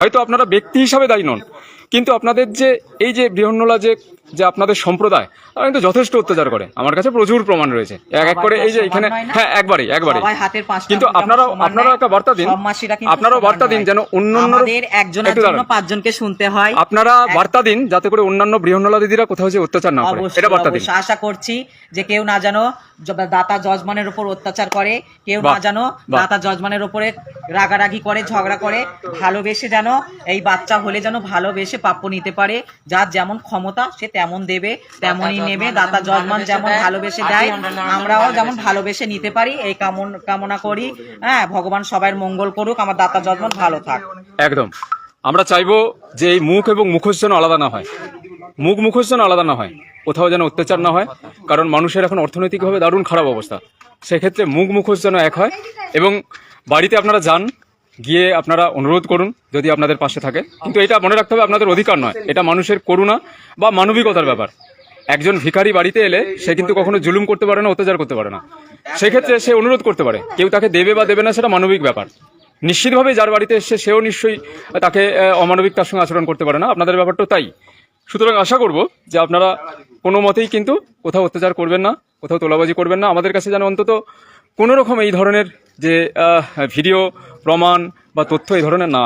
হয়তো আপনারা ব্যক্তি হিসাবে দায়ী নন। কিন্তু আপনাদের যে এই যে বৃহন্নলা যে যে আপনাদের সম্প্রদায় তারা কিন্তু যথেষ্ট অত্যাচার করে। আমার কাছে প্রচুর প্রমাণ রয়েছে। এক এক করে এই যে এখানে হ্যাঁ একবারই একবারই। কিন্তু আঙ্গুল আপনারাও আপনারাও একটা বার্তা দিন। আপনারাও বার্তা দিন যেন অন্যান্য একজনের জন্য পাঁচজনকে শুনতে হয়। আপনারা বার্তা দিন যাতে করে অন্যান্য বৃহন্নলা দিদিরা কোথাও যে অত্যাচার না করে। এটা বার্তা দিন। আশা করছি যে কেউ না যেন জ- দাতা জজমানের উপর অত্যাচার করে কেউ না যেন দাতা জজমানের উপরে রাগারাগি করে ঝগড়া করে। ভালোবেসে যেন এই বাচ্চা হলে যেন ভালোবেসে প্রাপ্য নিতে পারে। যার যেমন ক্ষমতা সে তেমন দেবে তেমনই নেবে। দাতা জজমান যেমন ভালোবেসে দেয় আমরাও যেমন ভালোবেসে নিতে পারি এই কামন কামনা করি। হ্যাঁ ভগবান সবার মঙ্গল করুক আমার দাতা জজমান ভালো থাক। একদম। আমরা চাইব যে এই মুখ এবং মুখোশ যেন আলাদা না হয়। মুখ মুখোশ যেন আলাদা না হয় কোথাও যেন অত্যাচার না হয় কারণ মানুষের এখন অর্থনৈতিকভাবে দারুণ খারাপ অবস্থা। সেক্ষেত্রে মুখ মুখোশ যেন এক হয় এবং বাড়িতে আপনারা যান গিয়ে আপনারা অনুরোধ করুন যদি আপনাদের পাশে থাকে। কিন্তু এটা মনে রাখতে হবে, আপনাদের অধিকার নয়। এটা মানুষের করুণা বা মানবিকতার ব্যাপার। একজন ভিখারি বাড়িতে এলে সে কিন্তু কখনো জুলুম করতে পারে না, অত্যাচার করতে পারে না। সেক্ষেত্রে সে অনুরোধ করতে পারে, কেউ তাকে দেবে বা দেবে না সেটা মানবিক ব্যাপার। নিশ্চিতভাবে যার বাড়িতে এসছে, সেও নিশ্চয়ই তাকে অমানবিক তার সঙ্গে আচরণ করতে পারে না। আপনাদের ব্যাপারটা তাই। সুতরাং আশা করব যে আপনারা কোনো মতেই কিন্তু কোথাও অত্যাচার করবেন না, কোথাও তোলাবাজি করবেন না। আমাদের কাছে যেন অন্তত কোনো রকম এই ধরনের যে ভিডিও প্রমাণ বা তথ্য এই ধরনের না